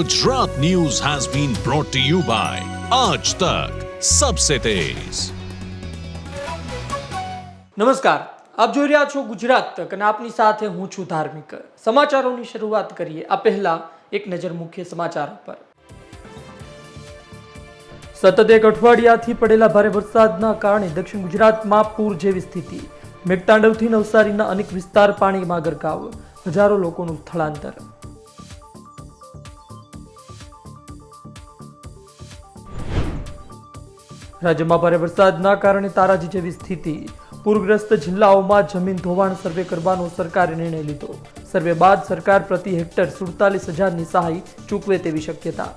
Gujarat news has been brought to you by Aaj Tak, Sabse Tez. નમસ્કાર. આપ જોઈ રહ્યા છો ગુજરાત તક અને આપની સાથે હું છું ધાર્મિક. સમાચારોની શરૂઆત કરીએ આ પહેલા એક નજર મુખ્ય સમાચાર પર. સતત એક અઠવાડિયાથી પડેલા ભારે વરસાદના કારણે દક્ષિણ ગુજરાતમાં પૂર જેવી સ્થિતિ. મેઘતાંડવથી નવસારીના અનેક વિસ્તાર પાણીમાં ગરકાવ. હજારો લોકોનું સ્થળાંતર. રાજ્યમાં ભારે વરસાદના કારણે તારાજી જેવી સ્થિતિ. પૂરગ્રસ્ત જિલ્લાઓમાં જમીન ધોવાણ સર્વે કરવાનો સરકારે નિર્ણય લીધો. સર્વે બાદ સરકાર પ્રતિ હેક્ટર સુડતાલીસ હજારની સહાય ચૂકવે તેવી શક્યતા.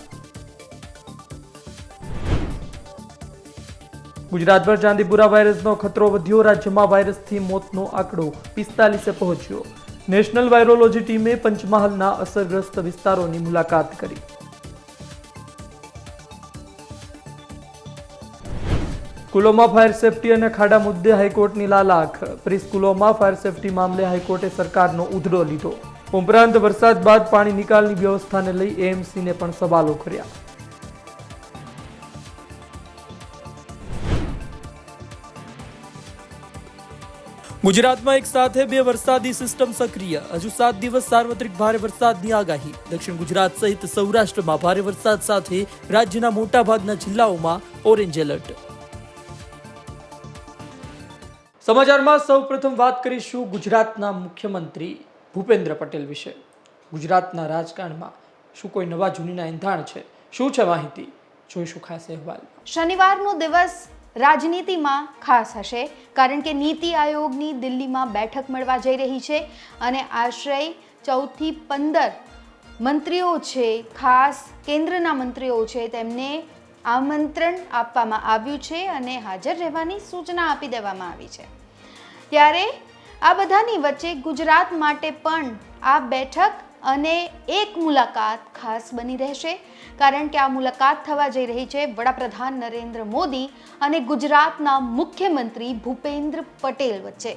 ગુજરાતભર ચાંદીપુરા વાયરસનો ખતરો વધ્યો, રાજ્યમાં વાયરસથી મોતનો આંકડો પિસ્તાલીસે પહોંચ્યો. નેશનલ વાયરોલોજી ટીમે પંચમહાલના અસરગ્રસ્ત વિસ્તારોની મુલાકાત કરી. સ્કૂલોમાં ફાયર સેફટી અને ખાડા મુદ્દે હાઈકોર્ટની લાલાખ પ્રી સ્કૂલોમાં ફાયર સેફટી મામલે હાઈકોર્ટે સરકારનો ઉધડો લીધો. ઉપરાંત વરસાદ બાદ પાણી નિકાલની વ્યવસ્થાને લઈ એએમસીને પણ સવાલો કર્યા. ગુજરાતમાં એક સાથે બે વરસાદી સિસ્ટમ સક્રિય. હજુ સાત દિવસ સાર્વત્રિક ભારે વરસાદની આગાહી. દક્ષિણ ગુજરાત સહિત સૌરાષ્ટ્રમાં ભારે વરસાદ સાથે રાજ્યના મોટાભાગના જિલ્લાઓમાં ઓરેન્જ એલર્ટ. સમાચારમાં સૌપ્રથમ વાત કરીશું ગુજરાતના મુખ્યમંત્રી ભૂપેન્દ્ર પટેલ વિશે. ગુજરાતના રાજકારણમાં શું કોઈ નવા જૂનીના એંધાણ છે? શું છે માહિતી? જોઈશું ખાસ અહેવાલ. શનિવારનો દિવસ રાજનીતિમાં ખાસ હશે, કારણ કે નીતિ આયોગની દિલ્હીમાં બેઠક મળવા જઈ રહી છે અને આશ્રય ચૌદથી પંદર મંત્રીઓ છે, ખાસ કેન્દ્રના મંત્રીઓ છે, તેમને આમંત્રણ આપવામાં આવ્યું છે અને હાજર રહેવાની સૂચના આપી દેવામાં આવી છે. ત્યારે આ બધાની વચ્ચે ગુજરાત માટે પણ આ બેઠક અને એક મુલાકાત ખાસ બની રહેશે. કારણ કે આ મુલાકાત થવા જઈ રહી છે વડાપ્રધાન નરેન્દ્ર મોદી અને ગુજરાતના મુખ્યમંત્રી ભૂપેન્દ્ર પટેલ વચ્ચે.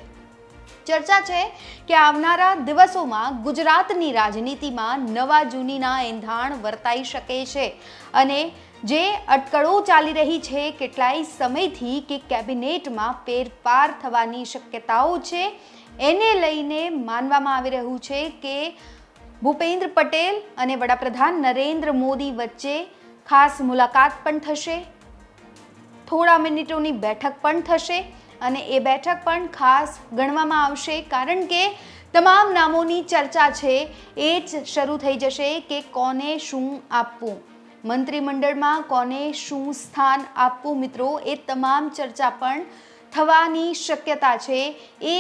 ચર્ચા છે કે આવનારા દિવસોમાં ગુજરાતની રાજનીતિમાં નવા જૂનીના એંધાણ વર્તાઈ શકે છે અને જે અટકળો ચાલી રહી છે, કેટલાય સમયથી કે કેબિનેટમાં ફેરફાર થવાની શક્યતાઓ છે. એને લઈને માનવામાં આવી રહ્યું છે કે ભૂપેન્દ્ર પટેલ અને વડાપ્રધાન નરેન્દ્ર મોદી વચ્ચે ખાસ મુલાકાત પણ થશે. થોડા મિનિટોની બેઠક પણ થશે અને એ બેઠક પણ ખાસ ગણવામાં આવશે. કારણ કે તમામ નામોની ચર્ચા છે, એ જ શરૂ થઈ જશે કે કોને શું આપવું. મંત્રીમંડળમાં કોને શું સ્થાન આપવું મિત્રો એ તમામ ચર્ચા પણ થવાની શક્યતા છે. એ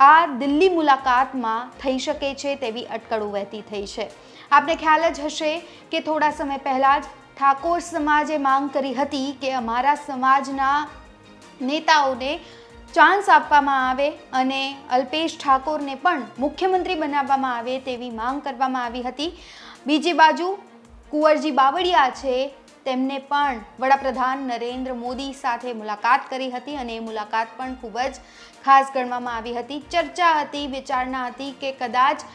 આ દિલ્હી મુલાકાતમાં થઈ શકે છે તેવી અટકળો વહેતી થઈ છે. આપને ખ્યાલ જ હશે કે થોડા સમય પહેલાં જ ઠાકોર સમાજે માંગ કરી હતી કે અમારા સમાજના નેતાઓને ચાન્સ આપવામાં આવે અને અલ્પેશ ઠાકોરને પણ મુખ્યમંત્રી બનાવવામાં આવે તેવી માંગ કરવામાં આવી હતી. બીજી બાજુ કુંવરજી બાવળિયા છે, તેમને પણ વડાપ્રધાન નરેન્દ્ર મોદી સાથે મુલાકાત કરી હતી અને એ મુલાકાત પણ ખૂબ જ ખાસ ગણવામાં આવી હતી. ચર્ચા હતી, વિચારણા હતી કે કદાચ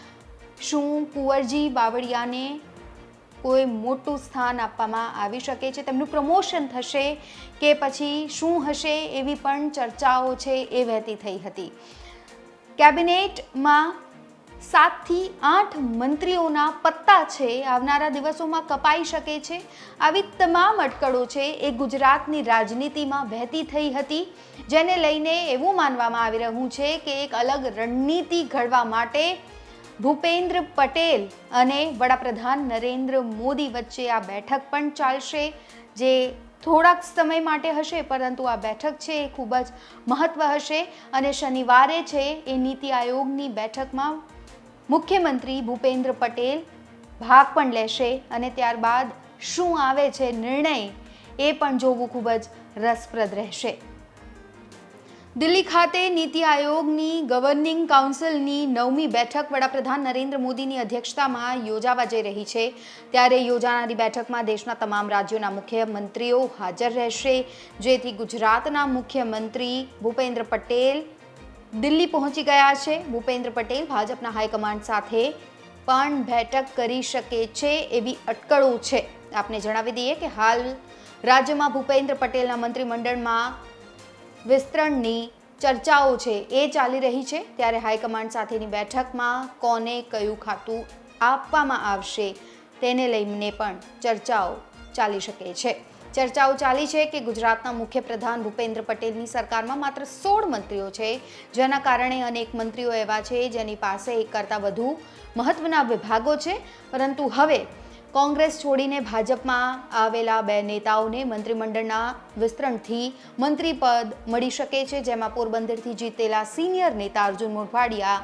શું કુંવરજી બાવળિયાને કોઈ મોટું સ્થાન આપવામાં આવી શકે છે, તેમનું પ્રમોશન થશે કે પછી શું હશે એવી પણ ચર્ચાઓ છે એ વહેતી થઈ હતી. કેબિનેટમાં સાતથી આઠ મંત્રીઓના પત્તા છે. આવનારા દિવસોમાં કપાઈ શકે છે. આવી તમામ અટકળો છે એ ગુજરાતની રાજનીતિમાં વહેતી થઈ હતી. જેને લઈને એવું માનવામાં આવી રહ્યું છે કે એક અલગ રણનીતિ ઘડવા માટે ભૂપેન્દ્ર પટેલ અને વડાપ્રધાન નરેન્દ્ર મોદી વચ્ચે આ બેઠક પણ ચાલશે, જે થોડાક સમય માટે હશે, પરંતુ આ બેઠક છે એ ખૂબ જ મહત્વ હશે અને શનિવારે છે એ નીતિ આયોગની બેઠકમાં મુખ્યમંત્રી ભૂપેન્દ્ર પટેલ ભાગ પણ લેશે અને ત્યારબાદ શું આવે છે નિર્ણય એ પણ જોવું ખૂબ જ રસપ્રદ રહેશે. દિલ્હી ખાતે નીતિ આયોગની ગવર્નિંગ કાઉન્સિલની નવમી બેઠક વડાપ્રધાન નરેન્દ્ર મોદીની અધ્યક્ષતામાં યોજાવા જઈ રહી છે. ત્યારે યોજાનારી બેઠકમાં દેશના તમામ રાજ્યોના મુખ્યમંત્રીઓ હાજર રહેશે. જેથી ગુજરાતના મુખ્યમંત્રી ભૂપેન્દ્ર પટેલ દિલ્હી પહોંચી ગયા છે. ભૂપેન્દ્ર પટેલ ભાજપના હાઈકમાન્ડ સાથે પણ બેઠક કરી શકે છે એવી અટકળો છે. આપને જણાવી દઈએ કે હાલ રાજ્યમાં ભૂપેન્દ્ર પટેલના મંત્રીમંડળમાં વિસ્તરણની ચર્ચાઓ છે, એ ચાલી રહી છે. ત્યારે હાઈકમાન્ડ સાથેની બેઠકમાં કોને કયું ખાતું આપવામાં આવશે તેને લઈને પણ ચર્ચાઓ ચાલી શકે છે. ચર્ચાઓ ચાલી છે કે ગુજરાતના મુખ્યપ્રધાન ભૂપેન્દ્ર પટેલની સરકારમાં માત્ર સોળ મંત્રીઓ છે. જેના કારણે અનેક મંત્રીઓ એવા છે જેની પાસે એક કરતાં વધુ મહત્વના વિભાગો છે. પરંતુ હવે કોંગ્રેસ છોડીને ભાજપમાં આવેલા બે નેતાઓને મંત્રીમંડળના વિસ્તરણથી મંત્રી પદ મળી શકે છે. જેમાં પોરબંદરથી જીતેલા સિનિયર નેતા અર્જુન મોઢવાડિયા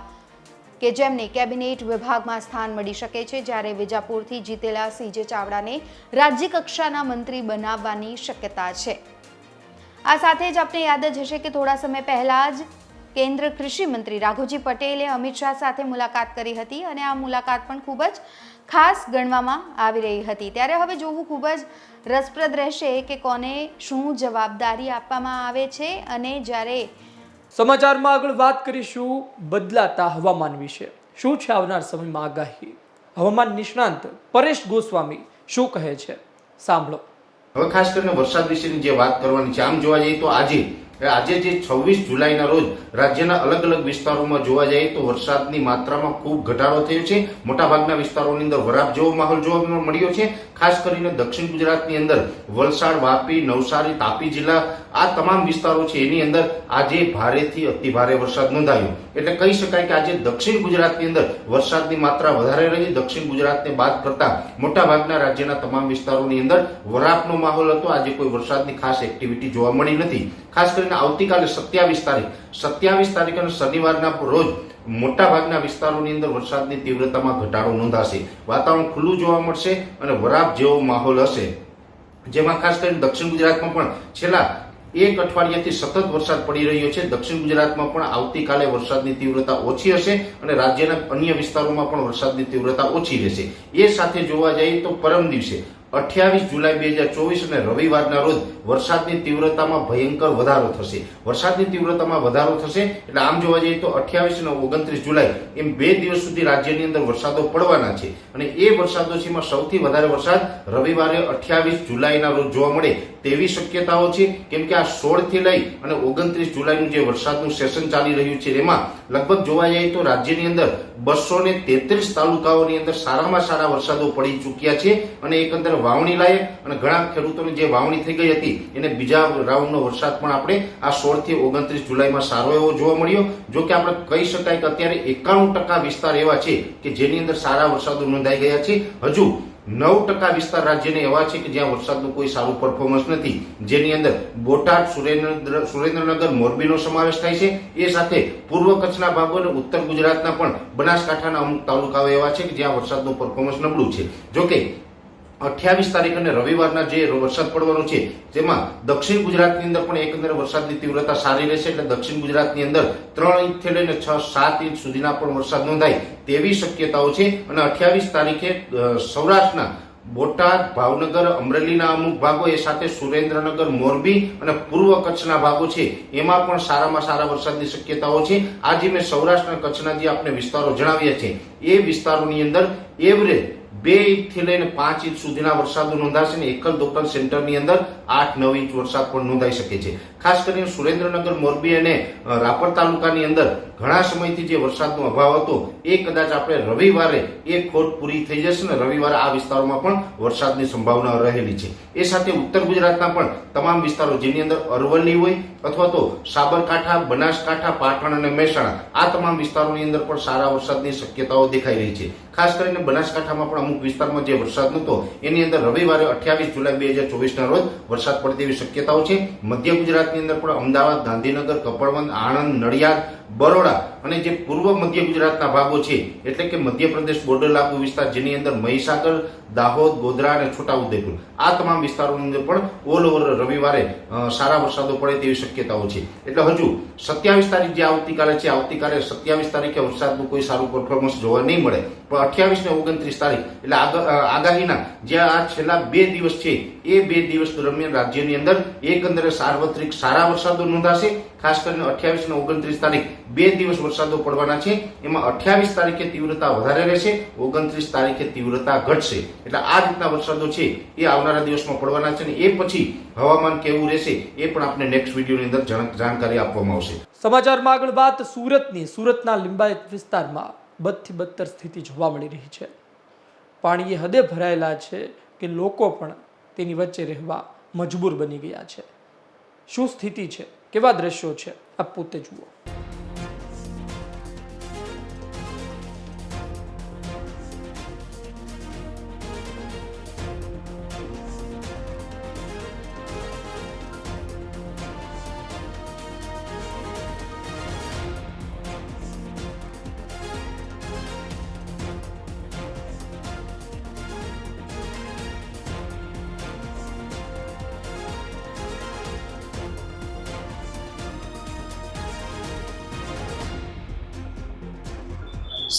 કે જેમને કેબિનેટ વિભાગમાં સ્થાન મળી શકે છે, જ્યારે વિજાપુરથી જીતેલા સીજે ચાવડાને રાજ્યકક્ષાના મંત્રી બનાવવાની શક્યતા છે. આ સાથે જ આપને યાદ જ હશે કે થોડા સમય પહેલા જ કેન્દ્ર કૃષિ મંત્રી રાઘુજી પટેલે અમિત શાહ સાથે મુલાકાત કરી હતી અને આ મુલાકાત પણ ખૂબ જ ખાસ ગણવામાં આવી રહી હતી. ત્યારે હવે જોવું ખૂબ જ રસપ્રદ રહેશે કે કોને શું જવાબદારી આપવામાં આવે છે અને જ્યારે સમાચારમાં આગળ વાત કરીશું બદલાતા હવામાન વિશે. શું છે આવનાર સમયમાં આગાહી? હવામાન નિષ્ણાંત પરેશ ગોસ્વામી શું કહે છે? સાંભળો. હવે ખાસ કરીને વરસાદ વિશેની જે વાત કરવાની છે, આમ જોવા જઈએ તો આજે આજે જે છવ્વીસ જુલાઈના રોજ રાજ્યના અલગ અલગ વિસ્તારોમાં જોવા જઈએ તો વરસાદની માત્રામાં ખૂબ ઘટાડો થયો છે. મોટાભાગના વિસ્તારોની અંદર વરાપ જેવો માહોલ જોવા મળ્યો છે. ખાસ કરીને દક્ષિણ ગુજરાતની અંદર વલસાડ, વાપી, નવસારી, તાપી જિલ્લા આ તમામ વિસ્તારો છે, એની અંદર આજે ભારેથી અતિ ભારે વરસાદ નોંધાયો. એટલે કહી શકાય કે આજે દક્ષિણ ગુજરાતની અંદર વરસાદની માત્રા વધારે રહી. દક્ષિણ ગુજરાતને બાદ કરતા મોટાભાગના રાજ્યના તમામ વિસ્તારોની અંદર વરાપનો માહોલ હતો. આજે કોઈ વરસાદની ખાસ એક્ટિવિટી જોવા મળી નથી. ખાસ કરીને આવતીકાલે સત્યાવીસ તારીખ. સત્યાવીસ તારીખ અને શનિવારના રોજ મોટાભાગના વિસ્તારોની અંદર વરસાદની તીવ્રતામાં ઘટાડો નોંધાશે. વાતાવરણ ખુલ્લું જોવા મળશે અને વરાપ જેવો માહોલ હશે. જેમાં ખાસ કરીને દક્ષિણ ગુજરાતમાં પણ છેલ્લા એક અઠવાડિયાથી સતત વરસાદ પડી રહ્યો છે. દક્ષિણ ગુજરાતમાં પણ આવતીકાલે વરસાદની તીવ્રતા ઓછી હશે અને રાજ્યના અન્ય વિસ્તારોમાં પણ વરસાદની તીવ્રતા ઓછી રહેશે. એ સાથે જોવા જઈએ તો પરમ દિવસે અઠ્યાવીસ જુલાઈ બે હજાર ચોવીસ અને રવિવારના રોજ વરસાદની તીવ્રતામાં ભયંકર વધારો થશે. વરસાદની તીવ્રતામાં વધારો થશે એટલે આમ જોવા જઈએ તો અઠ્યાવીસ અને ઓગણત્રીસ જુલાઈ એમ બે દિવસ સુધી રાજ્યની અંદર વરસાદો પડવાના છે. અને એ વરસાદો છે સૌથી વધારે વરસાદ રવિવારે અઠ્યાવીસ જુલાઈના રોજ જોવા મળે તેવી શક્યતાઓ છે. કેમ કે આ સોળથી લઈ અને ઓગણત્રીસ જુલાઈનું જે વરસાદનું સેશન ચાલી રહ્યું છે, એમાં લગભગ જોવા જઈએ તો રાજ્યની અંદર બસો ને તેત્રીસ તાલુકાઓની અંદર સારામાં સારા વરસાદો પડી ચૂક્યા છે અને એકંદર વાવણી લાયક અને ઘણા ખેડૂતોની જે વાવણી થઈ ગઈ હતી, એને બીજા રાઉન્ડનો વરસાદ પણ આપણે આ સોળથી ઓગણત્રીસ જુલાઈમાં સારો એવો જોવા મળ્યો. જો કે આપણે કહી શકાય કે અત્યારે એકાણું ટકા વિસ્તાર એવા છે કે જેની અંદર સારા વરસાદો નોંધાઈ ગયા છે. હજુ નવ ટકા વિસ્તાર રાજ્યને એવા છે કે જ્યાં વરસાદનું કોઈ સારું પરફોર્મન્સ નથી. જેની અંદર બોટાદ, સુરેન્દ્ર, સુરેન્દ્રનગર, મોરબીનો સમાવેશ થાય છે. એ સાથે પૂર્વ કચ્છના ભાગો અને ઉત્તર ગુજરાતના પણ બનાસકાંઠાના અમુક તાલુકાઓ એવા છે કે જ્યાં વરસાદનું પરફોર્મન્સ નબળું છે. જોકે અઠ્યાવીસ તારીખ અને રવિવારના જે વરસાદ પડવાનો છે, તેમાં દક્ષિણ ગુજરાતની અંદર પણ એકંદરે વરસાદની તીવ્રતા સારી રહેશે એટલે દક્ષિણ ગુજરાતની અંદર ત્રણ ઇંચથી લઈને છ, સાત ઇંચ સુધીના પણ વરસાદ નોંધાય તેવી શક્યતાઓ છે. અને અઠ્યાવીસ તારીખે સૌરાષ્ટ્રના બોટાદ, ભાવનગર, અમરેલીના અમુક ભાગો એ સાથે સુરેન્દ્રનગર, મોરબી અને પૂર્વ કચ્છના ભાગો છે, એમાં પણ સારામાં સારા વરસાદની શક્યતાઓ છે. આજે મેં સૌરાષ્ટ્ર કચ્છના જે આપણે વિસ્તારો જણાવ્યા છે, એ વિસ્તારોની અંદર એવરેજ બે ઇંચથી લઈને પાંચ ઇંચ સુધીના વરસાદો નોંધાશે ને એકલ દોકલ સેન્ટરની અંદર આઠ નવ ઇંચ વરસાદ પણ નોંધાઈ શકે છે. ખાસ કરીને સુરેન્દ્રનગર, મોરબી અને રાપર તાલુકાની અંદર ઘણા સમયથી જે વરસાદનો અભાવ હતો, એ કદાચ આપણે રવિવારે એ ખોટ પૂરી થઈ જશે ને રવિવારે આ વિસ્તારોમાં પણ વરસાદની સંભાવના રહેલી છે. એ સાથે ઉત્તર ગુજરાતના પણ તમામ વિસ્તારો જેની અંદર અરવલ્લી હોય અથવા તો સાબરકાંઠા, બનાસકાંઠા, પાટણ અને મહેસાણા, આ તમામ વિસ્તારોની અંદર પણ સારા વરસાદની શક્યતાઓ દેખાઈ રહી છે. ખાસ કરીને બનાસકાંઠામાં પણ અમુક વિસ્તારમાં જે વરસાદ નહોતો, એની અંદર રવિવારે અઠ્યાવીસ જુલાઈ બે હજાર ચોવીસના રોજ વરસાદ પડે તેવી શક્યતાઓ છે. મધ્ય ગુજરાતની અંદર પણ અમદાવાદ ગાંધીનગર કપડવંત આણંદ નડિયાદ બરોડા અને જે પૂર્વ મધ્ય ગુજરાતના ભાગો છે, એટલે કે મધ્યપ્રદેશ, બોર્ડર લાગુ વિસ્તાર, જેની અંદર મહીસાગર, દાહોદ, ગોધરા અને છોટાઉદેપુર. આ તમામ વિસ્તારોની અંદર પણ ઓલ ઓવર રવિવારે સારા વરસાદો પડે તેવી શક્યતાઓ છે. એટલે હજુ સત્યાવીસ તારીખ જે આવતીકાલે છે, આવતીકાલે સત્યાવીસ તારીખે વરસાદનું કોઈ સારું પરફોર્મન્સ જોવા નહીં મળે. પણ અઠ્યાવીસ ને ઓગણત્રીસ તારીખ, એટલે આગાહીના જે આ છેલ્લા બે દિવસ છે, એ બે દિવસ દરમિયાન રાજ્યની અંદર એકંદરે સાર્વત્રિક સારા વરસાદો નોંધાશે. ખાસ કરીને અઠ્યાવીસ અને ઓગણત્રીસ તારીખ બે દિવસ વરસાદો પડવાના છે. એમાં અઠ્યાવીસ તારીખે તીવ્રતા વધારે રહેશે, ઓગણત્રીસ તારીખે તીવ્રતા ઘટશે. એટલે આ રીતના વરસાદો છે એ આવનારા દિવસમાં પડવાના છે અને એ પછી હવામાન કેવું રહેશે એ પણ આપણે નેક્સ્ટ વિડીયોની અંદર જાણકારી આપવામાં આવશે. સમાચારમાં આગળ વાત સુરતની. સુરતના લિંબાયત વિસ્તારમાં બદથી બદતર સ્થિતિ જોવા મળી રહી છે. પાણી એ હદે ભરાયેલા છે કે લોકો પણ તેની વચ્ચે રહેવા મજબૂર બની ગયા છે. શું સ્થિતિ છે? કેવા દ્રશ્યો છે? આપ પોતે જુઓ.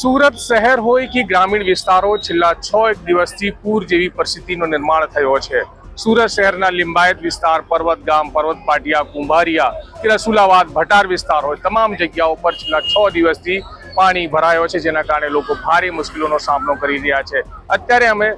સુરત શહેર હોય કે ગ્રામીણ વિસ્તારો, છેલ્લા છ એક દિવસથી પૂર જેવી પરિસ્થિતિનું નિર્માણ થયો છે. સુરત શહેરના લિંબાયત વિસ્તાર પર્વત ગામ પર્વત પાટિયા કુંભારિયા કે રસુલાવાદ ભટાર વિસ્તાર હોય, તમામ જગ્યાઓ પર છેલ્લા છ દિવસથી પાણી ભરાયો છે, જેના કારણે લોકો ભારે મુશ્કેલીઓનો સામનો કરી રહ્યા છે. અત્યારે અમે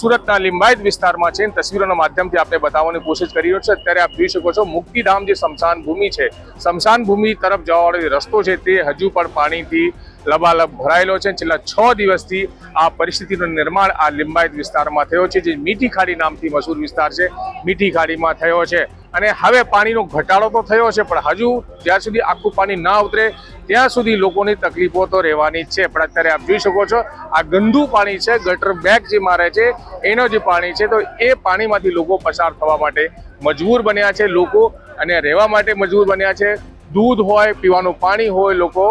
સુરતના લિંબાયત વિસ્તારમાં છે તસવીરોના માધ્યમથી આપણે બતાવવાની કોશિશ કરી રહ્યો છે. અત્યારે આપ જોઈ શકો છો, મુક્તિધામ જે સ્મશાન ભૂમિ છે સ્મશાન ભૂમિ તરફ જવાવાળો જે રસ્તો છે, તે હજુ પણ પાણીથી લબાલબ ભરાયેલો છે. છેલ્લા છ દિવસથી આ પરિસ્થિતિનું નિર્માણ આ લિંબાયત વિસ્તારમાં થયો છે, જે મીઠી ખાડી નામથી મશહૂર વિસ્તાર છે. મીઠી ખાડીમાં થયો છે. અને હવે પાણીનો ઘટાડો તો થયો છે, પણ હજુ જ્યાં સુધી આખું પાણી ના ઉતરે, ત્યાં સુધી લોકોની તકલીફો તો રહેવાની છે. પણ અત્યારે આપ જોઈ શકો છો, આ ગંદુ પાણી છે, ગટર બેગ જે મારે છે, એનો જે પાણી છે, તો એ પાણીમાંથી લોકો પસાર થવા માટે મજબૂર બન્યા છે લોકો, અને રહેવા માટે મજબૂર બન્યા છે. દૂધ હોય, પીવાનું પાણી હોય લોકો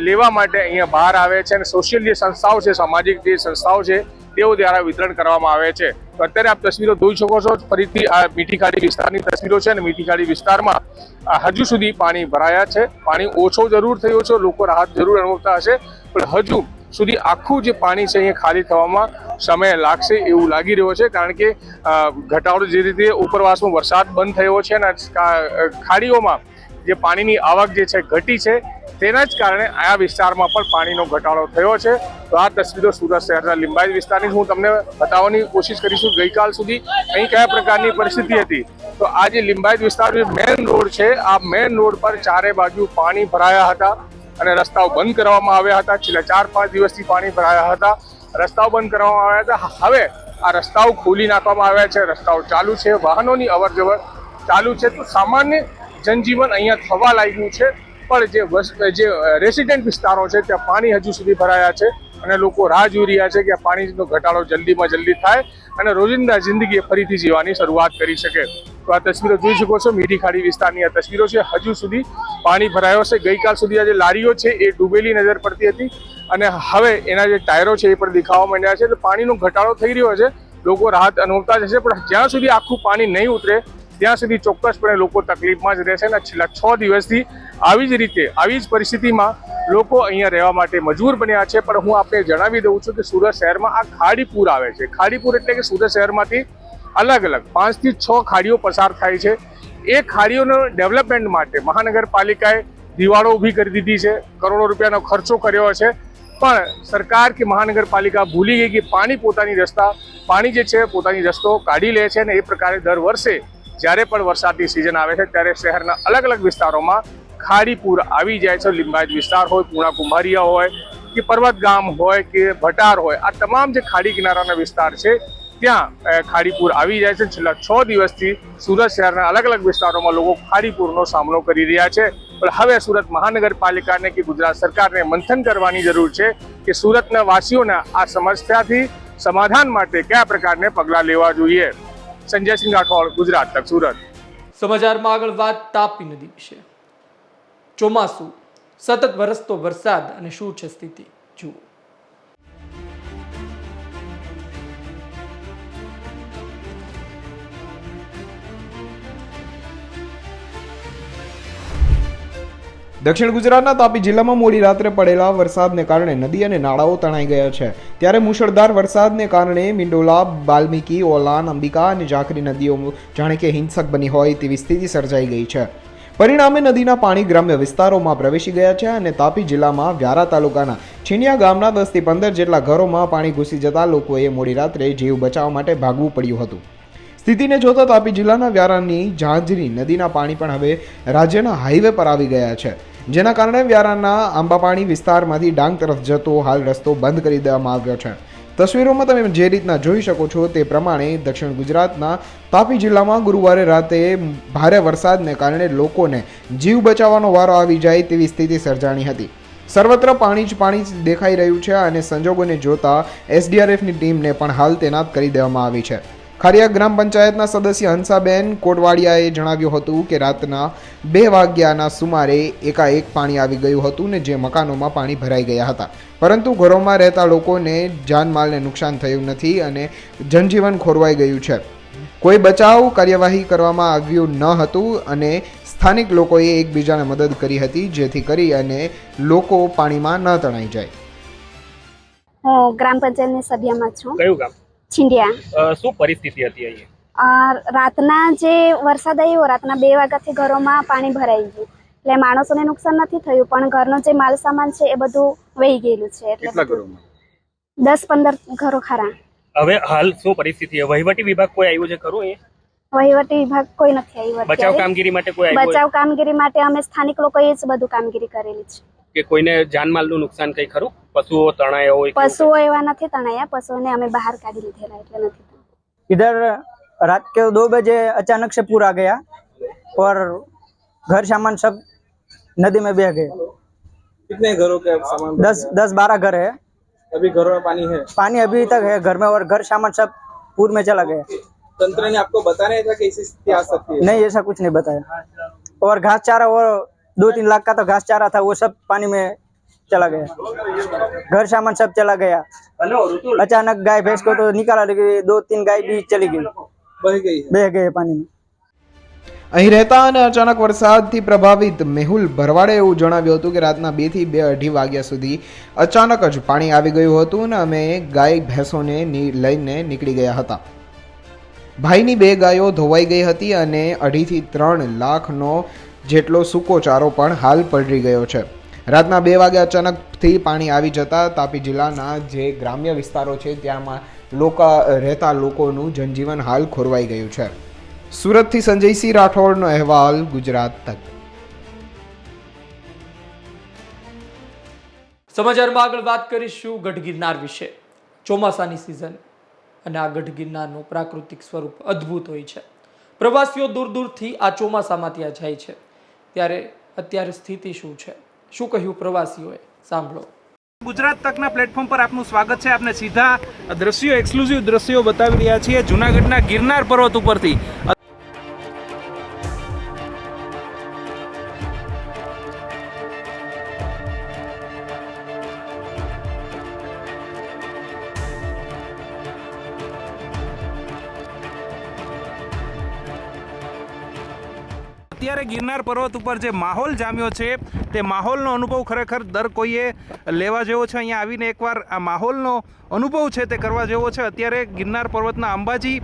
લેવા માટે અહીંયા બહાર આવે છે, અને સોશિયલ જે સંસ્થાઓ છે, સામાજિક જે સંસ્થાઓ છે તેઓ દ્વારા વિતરણ કરવામાં આવે છે. તો અત્યારે આપ તસવીરો જોઈ શકો છો. ફરીથી આ મીઠી ખાડી વિસ્તારની તસવીરો છે અને મીઠી ખાડી વિસ્તારમાં હજુ સુધી પાણી ભરાયા છે. પાણી ઓછો જરૂર થયો છે. લોકો રાહત જરૂર અનુભવતા હશે. પણ હજુ સુધી આખું જે પાણી છે અહીંયા ખાલી થવામાં સમય લાગશે એવું લાગી રહ્યો છે. કારણ કે ઘટાડો જે રીતે ઉપરવાસમાં વરસાદ બંધ થયો છે અને ખાડીઓમાં જે પાણીની આવક જે છે ઘટી છે તેના જ કારણે આ વિસ્તારમાં પણ પાણીનો ઘટાડો થયો છે. તો આ તસવીરો સુરત શહેરના લિંબાયત વિસ્તારની હું તમને બતાવવાની કોશિશ કરીશું ગઈકાલ સુધી અહીં કયા પ્રકારની પરિસ્થિતિ હતી? તો આ જે લિંબાયત વિસ્તાર મેન રોડ છે, આ મેન રોડ પર ચારે બાજુ પાણી ભરાયા હતા અને રસ્તાઓ બંધ કરવામાં આવ્યા હતા. છેલ્લા ચાર પાંચ દિવસથી પાણી ભરાયા હતા. રસ્તાઓ બંધ કરવામાં આવ્યા હતા. હવે આ રસ્તાઓ ખોલી નાખવામાં આવ્યા છે. રસ્તાઓ ચાલુ છે. વાહનોની અવરજવર ચાલુ છે. તો સામાન્ય જનજીવન અહીંયા થવા લાગ્યું છે. પણ જે જે રેસિડેન્ટ વિસ્તારો છે, ત્યાં પાણી હજુ સુધી ભરાયા છે અને લોકો રાહ જોઈ રહ્યા છે કે આ પાણીનો ઘટાડો જલ્દીમાં જલ્દી થાય અને રોજિંદા જિંદગી ફરીથી જીવવાની શરૂઆત કરી શકે. તો આ તસવીરો જોઈ શકો છો. મીઠી ખાડી વિસ્તારની આ તસવીરો છે. હજુ સુધી પાણી ભરાયો છે. ગઈકાલ સુધી આ જે લારીઓ છે એ ડૂબેલી નજર પડતી હતી અને હવે એના જે ટાયરો છે એ પણ દેખાવા માંડ્યા છે. તો પાણીનો ઘટાડો થઈ રહ્યો છે. લોકો રાહત અનુભવતા જ હશે, પણ જ્યાં સુધી આખું પાણી નહીં ઉતરે ત્યાં સુધી ચોક્કસપણે લોકો તકલીફમાં જ રહેશે અને છેલ્લા છ દિવસથી આવી જ રીતે, આવી જ પરિસ્થિતિમાં લોકો અહીંયા રહેવા માટે મજબૂર બન્યા છે. પણ હું આપને જણાવી દઉં છું કે સુરત શહેરમાં આ ખાડીપુર આવે છે. ખાડીપુર એટલે કે સુરત શહેરમાંથી અલગ અલગ પાંચથી છ ખાડીઓ પસાર થાય છે. એ ખાડીઓનો ડેવલપમેન્ટ માટે મહાનગરપાલિકાએ દિવાળો ઊભી કરી દીધી છે. કરોડો રૂપિયાનો ખર્ચો કર્યો છે. પણ સરકાર કે મહાનગરપાલિકા ભૂલી ગઈ કે પાણી પોતાની રસ્તા, પાણી જે છે પોતાની રસ્તો કાઢી લે છે અને એ પ્રકારે દર વર્ષે જ્યારે પણ વરસાદની સિઝન આવે છે, ત્યારે શહેરના અલગ અલગ વિસ્તારોમાં ખાડીપુર આવી જાય છે. લિંબાયત વિસ્તાર હોય, પૂણા કુંભારિયા હોય, કે પર્વત ગામ હોય, કે ભટાર હોય, આ તમામ જે ખાડી કિનારાના વિસ્તાર છે, ત્યાં ખાડીપુર આવી જાય છે. છેલ્લા છ દિવસથી સુરત શહેરના અલગ અલગ વિસ્તારોમાં લોકો ખાડીપુરનો સામનો કરી રહ્યા છે. પણ હવે સુરત મહાનગરપાલિકાને કે ગુજરાત સરકારને મંથન કરવાની જરૂર છે કે સુરતના વાસીઓના આ સમસ્યાથી સમાધાન માટે કયા પ્રકારને પગલાં લેવા જોઈએ. સંજયસિંહ રાઠોડ, ગુજરાત તક સુરત. સમાચારમાં આગળ વાત તાપી નદી વિશે. ચોમાસું સતત વરસતો વરસાદ અને શું છે સ્થિતિ? દક્ષિણ ગુજરાતના તાપી જિલ્લામાં મોડી રાત્રે પડેલા વરસાદને કારણે નદી અને નાળાઓ તણાઈ ગયા છે. ત્યારે મુશળધાર વરસાદને કારણે મિંડોલા બાલ્મીકી ઓલાન, અંબિકા અને ઝાંખરી નદીઓ જાણે કે હિંસક બની હોય તેવી સ્થિતિ સર્જાઈ ગઈ છે. પરિણામે નદીના પાણી ગ્રામ્ય વિસ્તારોમાં પ્રવેશી ગયા છે અને તાપી જિલ્લામાં વ્યારા તાલુકાના છીનિયા ગામના દસથી પંદર જેટલા ઘરોમાં પાણી ઘૂસી જતા લોકોએ મોડી રાત્રે જીવ બચાવવા માટે ભાગવું પડ્યું હતું. સ્થિતિને જોતા તાપી જિલ્લાના વ્યારાની ઝાંઝરી નદીના પાણી પણ હવે રાજ્યના હાઈવે પર આવી ગયા છે. જેના કારણે વ્યારાના આંબાપાણી વિસ્તારમાંથી ડાંગ તરફ જતો હાલ રસ્તો બંધ કરી દેવામાં આવ્યો છે. તસવીરોમાં તમે જે રીતના જોઈ શકો છો તે પ્રમાણે દક્ષિણ ગુજરાતના તાપી જિલ્લામાં ગુરુવારે રાતે ભારે વરસાદને કારણે લોકોને જીવ બચાવવાનો વારો આવી જાય તેવી સ્થિતિ સર્જાણી હતી. સર્વત્ર પાણી જ પાણી જ દેખાઈ રહ્યું છે અને સંજોગોને જોતા એસડીઆરએફની ટીમને પણ હાલ તૈનાત કરી દેવામાં આવી છે. ખારિયા ગ્રામ પંચાયતના સદસ્ય હંસાબેન કોટવાડિયાએ જણાવ્યું હતું કે રાતના બે વાગ્યાના સુમારે એકાએક પાણી આવી ગયું હતું ને જે મકાનોમાં પાણી ભરાઈ ગયા હતા. પરંતુ ઘરોમાં રહેતા લોકોને જાનમાલને નુકસાન થયું નથી અને જનજીવન ખોરવાઈ ગયું છે. કોઈ બચાવ કાર્યવાહી કરવામાં આવ્યું ન હતું અને સ્થાનિક લોકોએ એકબીજાને મદદ કરી હતી જેથી કરી અને લોકો પાણીમાં ન તણાઈ જાય. હું ગ્રામ પંચાયતની સભ્યમાં છું. કયું ગામ? છીંડિયા. શું પરિસ્થિતિ હતી અહીંયા? રાતના જે વરસાદ આવ્યો રાતના બે વાગ્યાથી ઘરોમાં પાણી ભરાઈ ગયું. એટલે માણસોને નુકસાન નથી થયું પણ ઘરનો જે માલ સામાન છે એ બધું વહી ગયેલું છે. એટલે દસ પંદર ઘરો ખરા. હવે હાલ શું પરિસ્થિતિ વહીવટી વિભાગ કોઈ આવ્યું છે ખરું એ વહીવટી વિભાગ કોઈ નથી આવ્યું બચાવ કામગીરી માટે કોઈ બચાવ કામગીરી માટે અમે સ્થાનિક લોકોએ જ બધું કામગીરી કરેલી છે. કે કોઈને જાનમાલનું નુકસાન કઈ ખરું પશુઓ તણાયા હોય કે પશુઓ એવા નથી તણાયા પશુઓને અમે બહાર કાઢી લીધેલા એટલે નથી તણાયા. इधर रात के दो बजे अचानक से पूर आ गया और घर सामान सब नदी में बह गए कितने घरों के सामान दस दस बारह घर है अभी घरों में पानी है पानी अभी तक है घर में और घर सामान सब पूर में चला गया तंत्र ने आपको बता नहीं था कि ऐसी स्थिति आ सकती है नहीं ऐसा कुछ नहीं बताया और घास चारा और दो तीन लाख का तो घास चारा था वो सब पानी में चला गया घर सामान सब चला गया अचानक गाय भैंस को तो निकाला लेकिन दो तीन गाय भी चली गई बह गई है बह गए पानी में અહીં રહેતા અને અચાનક વરસાદથી પ્રભાવિત મેહુલ ભરવાડે એવું જણાવ્યું હતું કે રાતના બે થી બે અઢી વાગ્યા સુધી અચાનક જ પાણી આવી ગયું હતું અને અમે ગાય ભેંસોને ની- લઈને નીકળી ગયા હતા ભાઈની બે ગાયો ધોવાઈ ગઈ હતી અને અઢીથી ત્રણ લાખનો જેટલો સૂકો ચારો પણ હાલ પલળી ગયો છે. રાતના બે વાગે અચાનકથી પાણી આવી જતા તાપી જિલ્લાના જે ગ્રામ્ય વિસ્તારો છે, ત્યાંમાં લોકો, રહેતા લોકોનું જનજીવન હાલ ખોરવાઈ ગયું છે. સુરતથી સંજયસિંહ રાઠોડનો અહેવાલ, ગુજરાત તક. સમાચારમાં આગળ વાત કરીશું ગઢ ગિરનાર વિશે. ચોમાસાની સિઝન અને આ ગઢ ગિરનારનું પ્રાકૃતિક સ્વરૂપ અદ્ભુત હોય છે. પ્રવાસીઓ દૂર દૂરથી આ ચોમાસામાં ત્યાં જાય છે. ત્યારે અત્યારે સ્થિતિ શું છે? શું કહ્યું પ્રવાસીઓએ? સાંભળો. ગુજરાત તકના પ્લેટફોર્મ પર આપનું સ્વાગત છે. આપને સીધા દ્રશ્યો, એક્સક્લુઝિવ દ્રશ્યો બતાવી રહ્યા છીએ. જુનાગઢના ગિરનાર પર્વત ઉપરથી. ગિરનાર પર્વત ઉપર જે માહોલ જામ્યો છે, તે માહોલનો અનુભવ ખરેખર દર કોઈએ લેવા જેવો છે? અહીંયા આવીને એકવાર આ માહોલનો અનુભવ છે તે કરવા જેવો છે. અત્યારે ગિરનાર પર્વતના અંબાજી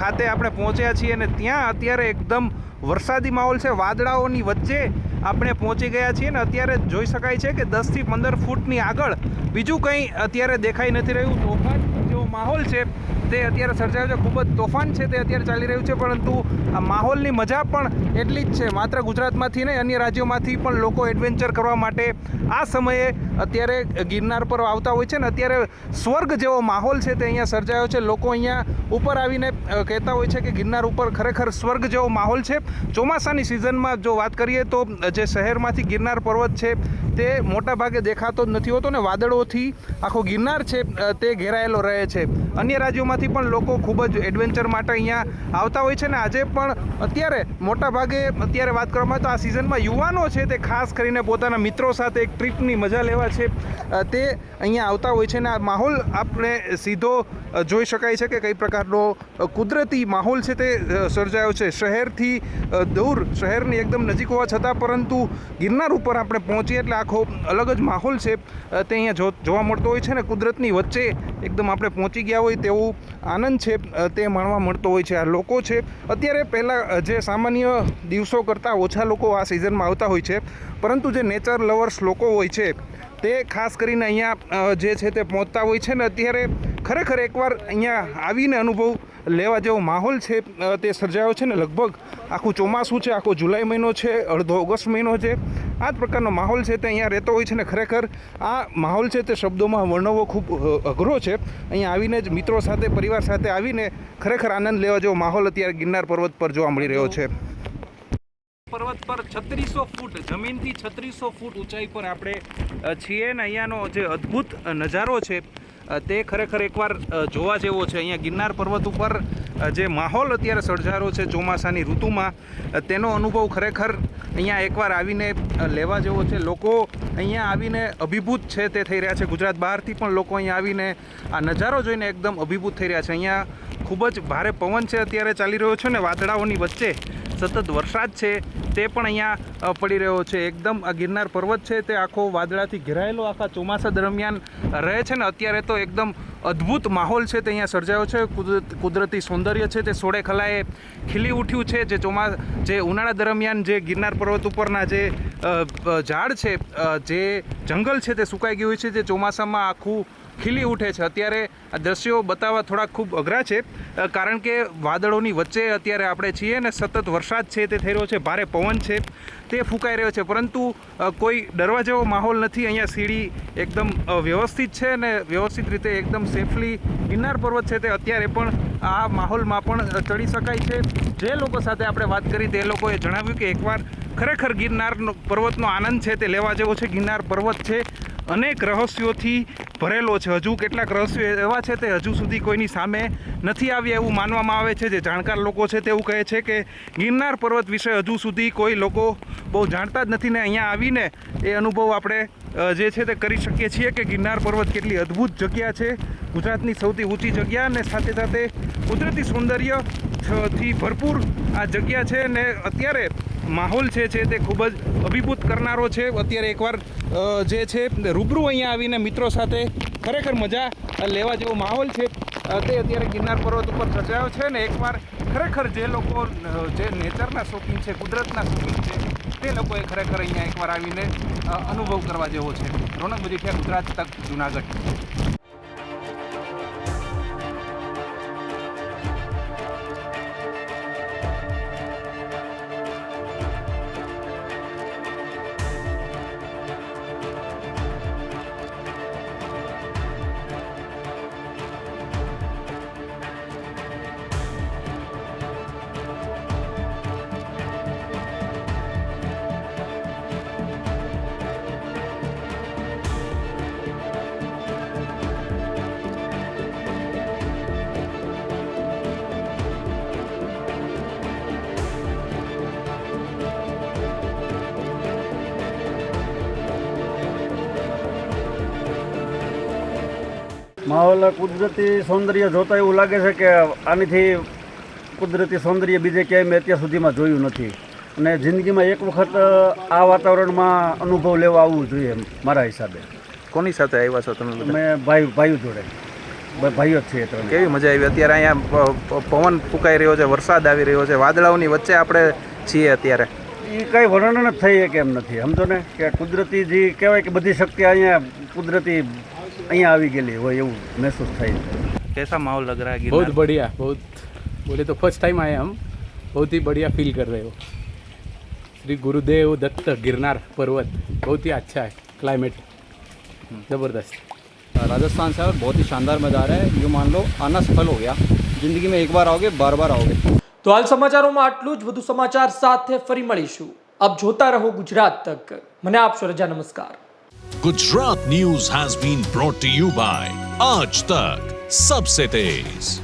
ખાતે આપણે પહોંચ્યા છીએ અને ત્યાં અત્યારે એકદમ વરસાદી માહોલ છે. વાદળાઓની વચ્ચે આપણે પહોંચી ગયા છીએ ને અત્યારે જોઈ શકાય છે કે દસથી પંદર ફૂટની આગળ બીજું કંઈ અત્યારે દેખાઈ નથી રહ્યું. તોફાન જેવો માહોલ છે તે અત્યારે સર્જાયો છે. ખૂબ જ તોફાન છે તે અત્યારે ચાલી રહ્યું છે, પરંતુ આ માહોલની મજા પણ એટલી જ છે. માત્ર ગુજરાતમાંથી નહીં, અન્ય રાજ્યોમાંથી પણ લોકો એડવેન્ચર કરવા માટે આ સમયે અત્યારે ગિરનાર પર આવતા હોય છે ને અત્યારે સ્વર્ગ જેવો માહોલ છે તે અહીંયા સર્જાયો છે. લોકો અહીંયા ઉપર આવીને કહેતા હોય છે કે ગિરનાર ઉપર ખરેખર સ્વર્ગ જેવો માહોલ છે. ચોમાસાની સિઝનમાં જો વાત કરીએ તો, જે શહેરમાંથી ગિરનાર પર્વત છે તે મોટા ભાગે દેખાતો જ નથી હોતો ને વાદળોથી આખો ગિરનાર છે તે ઘેરાયેલો રહે છે. અન્ય રાજ્યોમાંથી પણ લોકો ખૂબ જ એડવેન્ચર માટે અહીંયા આવતા હોય છે ને આજે પણ અત્યારે મોટા ભાગે અત્યારે વાત કરવામાં તો આ સિઝનમાં યુવાનો છે તે ખાસ કરીને પોતાના મિત્રો સાથે એક ટ્રીપની મજા લેવા છે. તે અહીંયા આવતા હોય છે ને આ માહોલ આપણે સીધો જોઈ શકાય છે કે કઈ પ્રકારનો કુદરતી માહોલ છે તે સર્જાયો છે. શહેરથી દૂર, શહેરની એકદમ નજીક હોવા છતાં પરંતુ ગિરનાર ઉપર આપણે પહોંચીએ એટલે આખો અલગ જ માહોલ છે. તે અહીંયા જોવા મળતો હોય છે ને કુદરતની વચ્ચે એકદમ આપણે પહોંચી ગયા હોય તેવું આનંદ છે તે માણવા મળતો હોય છે. આ લોકો છે, અત્યારે પહેલાં જે સામાન્ય દિવસો કરતાં ઓછા લોકો આ સિઝનમાં આવતા હોય છે. પરંતુ જે નેચર લવર્સ લોકો હોય છે, તે ખાસ કરીને અહીંયા જે છે તે પહોંચતા હોય છે ને અત્યારે ખરેખર એકવાર અહીંયા આવીને અનુભવ લેવા જેવો માહોલ છે તે સર્જાયો છે ને લગભગ આખું ચોમાસું છે, આખો જુલાઈ મહિનો છે, અડધો ઓગસ્ટ મહિનો છે. આ જ પ્રકારનો માહોલ છે તે અહીંયા રહેતો હોય છે ને ખરેખર આ માહોલ છે તે શબ્દોમાં વર્ણવવો ખૂબ અઘરો છે. અહીંયા આવીને જ મિત્રો સાથે, પરિવાર સાથે આવીને ખરેખર આનંદ લેવા જેવો માહોલ અત્યારે ગિરનાર પર્વત પર જોવા મળી રહ્યો છે. પર્વત પર છત્રીસો ફૂટ, જમીનથી છત્રીસો ફૂટ ઊંચાઈ પર આપણે છીએ ને અહીંયાનો જે અદ્ભુત નજારો છે તે ખરેખર એકવાર જોવા જેવો છે. અહીંયા ગિરનાર પર્વત ઉપર જે માહોલ અત્યારે સર્જારો છે ચોમાસાની ઋતુમાં તેનો અનુભવ ખરેખર અહીંયા એકવાર આવીને લેવા જેવો છે. લોકો અહીંયા આવીને અભિભૂત છે તે થઈ રહ્યા છે. ગુજરાત બહારથી પણ લોકો અહીંયા આવીને આ નજારો જોઈને એકદમ અભિભૂત થઈ રહ્યા છે. અહીંયા ખૂબ જ ભારે પવન છે અત્યારે ચાલી રહ્યો છે ને વાદળાઓની વચ્ચે. સતત વરસાદ છે, તે પણ અહીંયા પડી રહ્યો છે. એકદમ આ ગિરનાર પર્વત છે, તે આખો વાદળાથી ઘેરાયેલો, આખા ચોમાસા દરમિયાન રહે છે ને અત્યારે તો એકદમ અદ્ભુત માહોલ છે તે અહીંયા સર્જાયો છે. કુદરતી સૌંદર્ય છે તે સોળે ખલાએ ખીલી ઉઠ્યું છે. જે ચોમા, જે ઉનાળા દરમિયાન જે ગિરનાર પર્વત ઉપરના જે ઝાડ છે જે જંગલ છે તે સુકાઈ ગયું છે. જે ચોમાસામાં આખું ખીલી ઉઠે છે. અત્યારે આ દ્રશ્યો બતાવવા થોડા ખૂબ અઘરા છે કારણ કે વાદળોની વચ્ચે અત્યારે આપણે છીએ ને સતત વરસાદ છે તે થઈ રહ્યો છે, ભારે પવન છે તે ફૂંકાઈ રહ્યો છે. પરંતુ કોઈ ડરવા જેવો માહોલ નથી. અહીંયા સીડી એકદમ વ્યવસ્થિત છે ને વ્યવસ્થિત રીતે એકદમ સેફલી ગિરનાર પર્વત છે તે અત્યારે પણ આ માહોલમાં પણ ચડી શકાય છે. જે લોકો સાથે આપણે વાત કરી તે લોકોએ જણાવ્યું કે એકવાર ખરેખર ગિરનારનો પર્વતનો આનંદ છે તે લેવા જેવો છે. ગિરનાર પર્વત છે. અનેક રહસ્યોથી ભરેલો છે. હજુ કેટલાક રહસ્યો એવા છે તે હજુ સુધી કોઈની સામે નથી આવ્યા એવું માનવામાં આવે છે. જે જાણકાર લોકો છે તેવું કહે છે કે ગિરનાર પર્વત વિશે હજુ સુધી કોઈ લોકો બહુ જાણતા જ નથી ને અહીંયા આવીને એ અનુભવ આપણે જે છે તે કરી શકીએ છીએ કે ગિરનાર પર્વત કેટલી અદ્ભુત જગ્યા છે. ગુજરાતની સૌથી ઊંચી જગ્યા અને સાથે સાથે કુદરતી સૌંદર્ય થ- ભરપૂર આ જગ્યા છે ને અત્યારે માહોલ છે છે તે ખૂબ જ અભિભૂત કરનારો છે. અત્યારે એકવાર જે છે રૂબરૂ અહીંયા આવીને મિત્રો સાથે ખરેખર મજા લેવા જેવો માહોલ છે. તે અત્યારે ગિરનાર પર્વત ઉપર સર્જાયો છે ને એકવાર ખરેખર જે લોકો જે નેચરના શોખીન છે, કુદરતના શોખીન છે, તે લોકોએ ખરેખર અહીંયા એકવાર આવીને અનુભવ કરવા જેવો છે. રોનક બજીઠિયા ગુજરાત તક જુનાગઢ. માહોલ કુદરતી સૌંદર્ય જોતા એવું લાગે છે કે આનીથી કુદરતી સૌંદર્ય બીજે ક્યાંય મેં અત્યાર સુધીમાં જોયું નથી. અને જિંદગીમાં એક વખત આ વાતાવરણમાં અનુભવ લેવા આવવું જોઈએ મારા હિસાબે. કોની સાથે આવ્યા છો તમે મેં ભાઈ ભાઈઓ જોડે. ભાઈઓ જ છીએ ત્રણ. કેવી મજા આવી? અત્યારે અહીંયા પવન ફૂંકાઈ રહ્યો છે વરસાદ આવી રહ્યો છે. વાદળાઓની વચ્ચે આપણે છીએ અત્યારે. એ કંઈ વર્ણન જ થઈ શકે એમ નથી સમજો ને કે કુદરતી જે કહેવાય કે બધી શક્તિ અહીંયા કુદરતી અહીંયા આવી ગયેલી હોય એવું મહેસૂસ થાય છે कैसा माहौल लग रहा है बहुत गिरनार बढ़िया बहुत बोले तो फर्स्ट टाइम आए हम बहुत ही बढ़िया फील कर रहे हो श्री गुरुदेव दत्त गिरनार पर्वत बहुत ही अच्छा है क्लाइमेट ज़बरदस्त राजस्थान से और बहुत ही शानदार मज़ा आ रहा है यूँ मान लो आना सफल हो गया ज़िंदगी में एक बार आओगे बार बार आओगे તો હાલ સમાચારોમાં આટલું જ. વધુ સમાચાર સાથે ફરી મળીશું. આપ જોતા રહો ગુજરાત તક. મને આપશો રજા નમસ્કાર. Gujarat news has been brought you by આજ તક. સબસે તેઝ